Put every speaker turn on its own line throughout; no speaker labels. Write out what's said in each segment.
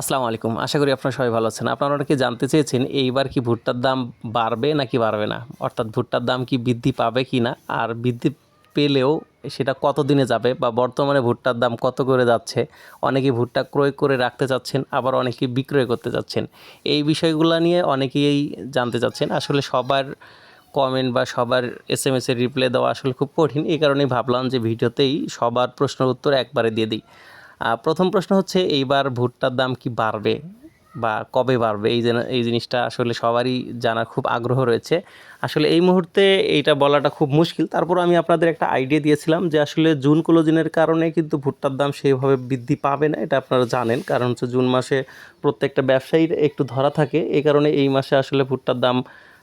আসসালামু আলাইকুম। আশা করি আপনারা সবাই ভালো আছেন। আপনারা অনেকে জানতে চেয়েছেন, এইবার কি ভুট্টার দাম বাড়বে নাকি বাড়বে না? অর্থাৎ ভুট্টার দাম কি বৃদ্ধি পাবে কি না? আর বৃদ্ধি পেলেও সেটা কত দিনে যাবে বা বর্তমানে ভুট্টার দাম কত করে যাচ্ছে? অনেকে ভুট্টা ক্রয় করে রাখতে চাচ্ছেন, আবার অনেকে বিক্রয় করতে চাচ্ছেন। এই বিষয়গুলো নিয়ে অনেকেই জানতে চাচ্ছেন। আসলে সবার কমেন্ট বা সবার এস এম এসের রিপ্লাই দেওয়া আসলে খুব কঠিন। এই কারণেই ভাবলাম যে ভিডিওতেই সবার প্রশ্নের উত্তর একবারে দিয়ে দিই। প্রথম প্রশ্ন হচ্ছে, এইবার ভুট্টার দাম কি বাড়বে বা কবে বাড়বে? এই এই জিনিসটা আসলে সবারই জানার খুব আগ্রহ রয়েছে। আসলে এই মুহূর্তে এইটা বলাটা খুব মুশকিল। তারপর আমি আপনাদের একটা আইডিয়া দিয়েছিলাম যে আসলে জুন ক্লোজিনের কারণে কিন্তু ভুট্টার দাম সেইভাবে বৃদ্ধি পাবে না, এটা আপনারা জানেন। কারণ হচ্ছে জুন মাসে প্রত্যেকটা ব্যবসায়ীর একটু ধরা থাকে। এই কারণে এই মাসে আসলে ভুট্টার দাম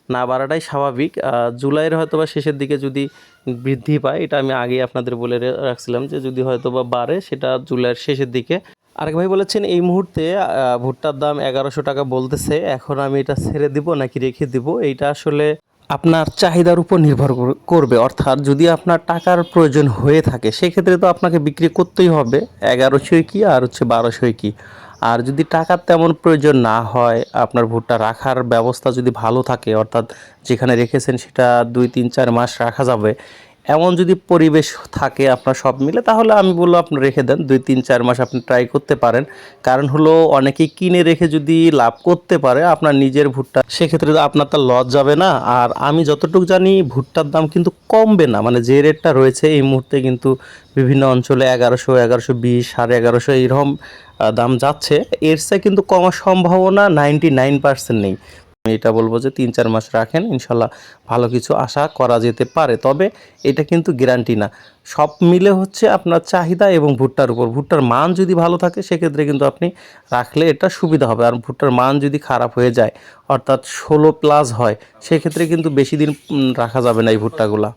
না বাড়াটাই স্বাভাবিক। জুলাইয়ের হয়তো বা শেষের দিকে যদি বৃদ্ধি পায়, এটা আমি আগেই আপনাদের বলে রাখছিলাম যে যদি হয়তো বা বাড়ে, সেটা জুলাইয়ের শেষের দিকে। আরেক ভাই বলেছেন, এই মুহূর্তে ভুট্টার দাম এগারোশো টাকা বলতেছে, এখন আমি এটা ছেড়ে দিব নাকি রেখে দিব? এইটা আসলে আপনার চাহিদার উপর নির্ভর কর- করবে। অর্থাৎ যদি আপনার টাকার প্রয়োজন হয়ে থাকে, সেক্ষেত্রে তো আপনাকে বিক্রি করতেই হবে। এগারোশোই কি আর হচ্ছে বারোশোই কি? আর যদি টাকার তেমন প্রয়োজন না হয়, আপনার ভুট্টা রাখার ব্যবস্থা যদি ভালো থাকে, অর্থাৎ যেখানে রেখেছেন সেটা দুই, তিন, চার মাস রাখা যাবে এমন যদি পরিবেশ থাকে আপনার সব মিলে, তাহলে আমি বলব আপনি রেখে দেন, দুই তিন চার মাস আপনি ট্রাই করতে পারেন। কারণ হলো অনেকে কিনে রেখে যদি লাভ করতে পারে, আপনার নিজের ভুট্টা, সেক্ষেত্রে আপনার তো লস যাবে না। আর আমি যতটুকু জানি, ভুট্টার দাম কিন্তু কমবে না। মানে যে রেটটা রয়েছে, এই মুহূর্তে কিন্তু বিভিন্ন অঞ্চলে এগারোশো এগারোশো বিশ, সাড়ে এগারোশো এইরকম দাম যাচ্ছে। এর চেয়ে কিন্তু কমার সম্ভাবনা নাইনটি নাইন পার্সেন্ট নেই। আমি এটা বলব যে তিন, চার মাস রাখেন, ইনশাল্লাহ ভালো কিছু আশা করা যেতে পারে। তবে এটা কিন্তু গ্যারান্টি না। সব মিলে হচ্ছে আপনার চাহিদা এবং ভুট্টার উপর। ভুট্টার মান যদি ভালো থাকে, সেক্ষেত্রে কিন্তু আপনি রাখলে এটা সুবিধা হবে। আর ভুট্টার মান যদি খারাপ হয়ে যায়, অর্থাৎ ষোলো প্লাস হয়, সেক্ষেত্রে কিন্তু বেশি দিন রাখা যাবে না এই ভুট্টাগুলা।